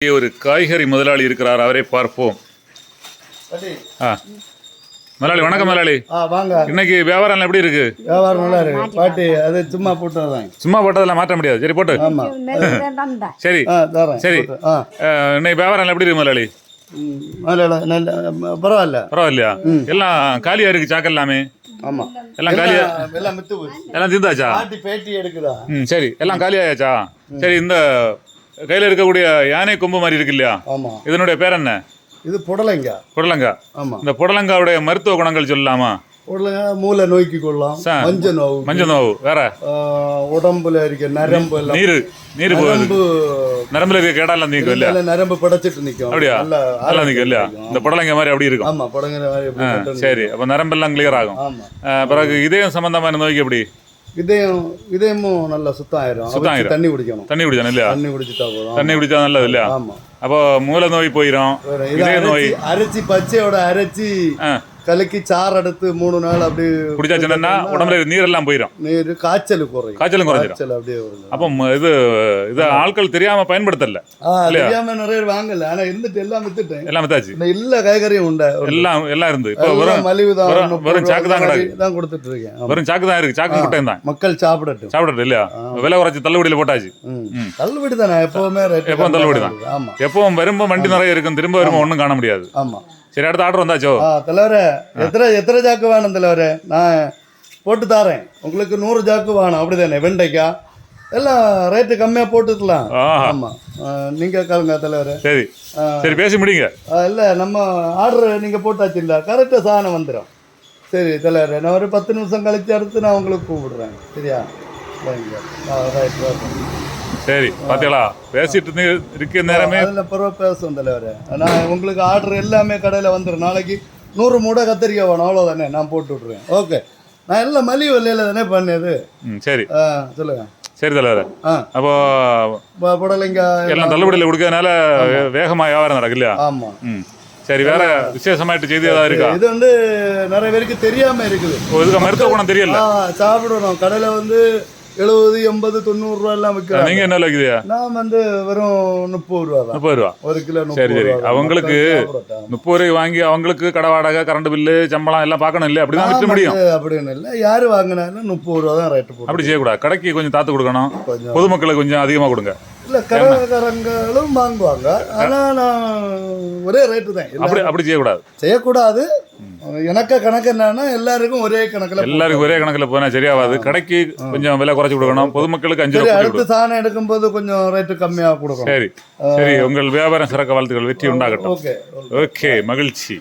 இங்கே ஒரு காய்கறி முதலாளி இருக்கிறார். அவரை பார்ப்போம். பாட்டி ஆ. முதலாளி வணக்கம் முதலாளி. ஆ வாங்க. இன்னைக்கு வியாபாரம் எல்லாம் எப்படி இருக்கு? வியாபாரம் நல்லா இருக்கு. பாட்டி அது சும்மா போட்டுறதாங்க சும்மா போட்டதெல்லாம் மாற்ற முடியாது. சரி போட்டு. ஆமா. சரி. ஆ தரேன். சரி. ஆ. இன்னைக்கு வியாபாரம் எல்லாம் எப்படி இருக்கு முதலாளி? ம், நல்ல நல்ல பரவாயில்ல. பரவாயில்லையா? எல்லாம் காலியா இருக்கு சாக்கு எல்லாமே? ஆமா. எல்லாம் காலியா? எல்லாம் மித்து எல்லாம் தீர்ந்தாச்சா? பாட்டி பேட்டி எடுக்குதா? ம் சரி. எல்லாம் காலியாயாச்சா? சரி இந்த கையில இருக்கக்கூடிய யானை கொம்பு மாதிரி இருக்கு இல்லையா? ஆமா. இதனுடைய பேர் என்ன? இது புடலைங்க. புடலங்கா. ஆமா. இந்த புடலங்காவுடைய மருத்துவ குணங்கள் சொல்லலாமா? புடலங்க மூளை நோய்க்கு கொள்ளலாம். மஞ்ச நோவு. மஞ்சள் நோவு. வேற? உடம்புல இருக்க நரம்பு எல்லாம். நீர் நீர் போகுது. நரம்பு நரம்புல இருக்க கேடாலாம் நீக்கும் இல்லையா? நரம்பு படைச்சிட்டு நிக்கும். அப்படியா? நல்லா நல்லா நீக்கும் இல்லையா? இந்த புடலங்க மாதிரி அப்படி இருக்கும். ஆமா புடங்கிற மாதிரி இப்படி ஆ, பட்டு சரி. அப்ப நரம்பெல்லாம் கிளியர் ஆகும். ஆமா. ஆ, பிறகு இதயம் சம்பந்தமான நோய்க்கு எப்படி? இதயம் இதயமும் நல்லா சுத்தம் ஆயிரும். தண்ணி குடிக்கணும். தண்ணி குடிச்சானே இல்லையா? தண்ணி குடிச்சிட்டா போதும். தண்ணி குடிச்சா நல்லது இல்லையா? ஆமா. அப்போ மூல நோய் போயிடும் இதை இதய நோய். அரைச்சி பச்சையோட அரைச்சி கலக்கி சாறு எடுத்து மூணு நாள் அப்படி குடிச்சாச்சுன்னா உடம்புல இருக்க நீரெல்லாம் போயிடும் நீர் காய்ச்சல் குறையும். காய்ச்சலும் குறைஞ்சிடும் அப்படியே வருது. அப்போ இது இது ஆட்கள் தெரியாம பயன்படுத்தல. தெரியாம நிறைய பேர் வாங்கல. ஆனா இருந்துட்டு எல்லாம் வித்துட்டேன். எல்லாம் வித்தாச்சு. இல்ல காய்கறியும் உண்டு. எல்லாம் எல்லாம் இருந்து. இப்போ எல்லாம் வெறும் மலிவு தான் ரூபா சாக்கு தான் கிடக்கு. தான் கொடுத்துட்டு இருக்கேன். வெறும் சாக்கு தான் இருக்கு சாக்கு முட்டையும் தான் மக்கள் சாப்பிடட்டும். சாப்பிடறது இல்லையா? விலை குறைச்சி தள்ளுபடியில போட்டாச்சு. தள்ளுபடி தானே எப்பவுமே எப்பவும் தள்ளுபடி தான். ஆமா. எப்பவும் வரும்போது வண்டி நிறைய இருக்கும். திரும்ப வரும்போது ஒன்றும் காண முடியாது. ஆமா. சரி அடுத்த ஆர்டர் வந்தாச்சோ ஆ தலைவரே எத்தனை எத்தனை ஜாக்கு வேணும் தலைவரே? நான் போட்டு தாரேன். உங்களுக்கு நூறு ஜாக்கு வேணும். அப்படிதானே வெண்டைக்காய் எல்லாம் ரேட்டு கம்மியாக போட்டுக்கலாம். ஆமாம் நீங்கள் கேளுங்க தலைவரே. சரி. சரி பேசி முடிங்க. இல்லை நம்ம ஆர்டர் நீங்கள் போட்டாச்சு இல்லை கரெக்டாக சாதனம் வந்துடும் சரி தலைவரே நான் ஒரு பத்து நிமிஷம் கழிச்சு அடுத்து நான் உங்களுக்கு கூப்பிடுறேன். சரியா? ரைட் ரைட் சரி பாத்தீங்களா பேசிட்டு இருக்க நேரமே அதில் பரவ பேசுவோம் தலைவரே. நான் உங்களுக்கு ஆர்டர் எல்லாமே கடையில் வந்துடும் நாளைக்கு நூறு மூடை கத்திரிக்காய் வேணும். அவ்வளோதானே நான் போட்டு விட்ருவேன் ஓகே நான் எல்லாம் மலிவு விலையில தானே பண்ணது. ம் சரி. ஆ சொல்லுங்க. சரி தலைவர். ஆ. அப்போ ப- புடலைங்காய் எல்லாம் தள்ளுபடியில் கொடுக்கறதுனால வே- வேகமா வியாபாரம் நடக்கு இல்லையா? ஆமாம் ம். சரி வேற விசேஷமாயிட்டு செய்தி ஏதாவது இருக்கா? இது வந்து நிறைய பேருக்கு தெரியாம இருக்குது. இதுக்கு மருத்துவ குணம் தெரியல. சாப்பிடணும். கடையில் வந்து எழுபது எண்பது தொண்ணூறு ரூபா எல்லாம் விற்கிறாங்க நீங்க என்ன வைக்குதியா நான் வந்து வெறும் முப்பது ரூபா தான். முப்பது ரூபா. ஒரு கிலோ சரி, சரி. அவங்களுக்கு. முப்பது ரூபாய் வாங்கி அவங்களுக்கு கடை வாடகை கரண்ட் பில்லு சம்பளம் எல்லாம் பார்க்கணும் இல்லையா? அப்படிதான் விற்க முடியும். அப்படின்னு இல்லை. யாரு வாங்கினாலும் முப்பது ரூபா தான் ரேட்டு அப்படி செய்யக்கூடாது. கடைக்கு கொஞ்சம் தாத்து கொடுக்கணும். பொதுமக்களுக்கு கொஞ்சம் அதிகமா கொடுங்க. இல்ல கடைக்காரங்களும் வாங்குவாங்க. ஆனா நான் ஒரே ரேட்டு தான். அப்படி அப்படி செய்யக்கூடாது. செய்யக்கூடாது. எனக்கு கணக்கு என்னன்னா எல்லாருக்கும் ஒரே கணக்குல எல்லாருக்கும் ஒரே கணக்குல போனா சரியாகாது கடைக்கு கொஞ்சம் விலை குறைச்சு கொடுக்கணும். பொதுமக்களுக்கு அஞ்சு சரி ரூபா கூட்டி அடுத்த சாணம் எடுக்கும்போது கொஞ்சம் ரேட்டு கம்மியா கொடுக்கணும். சரி. சரி உங்கள் வியாபாரம் சிறக்க வாழ்த்துக்கள். வெற்றி உண்டாகட்டும். Okay okay. மகிழ்ச்சி.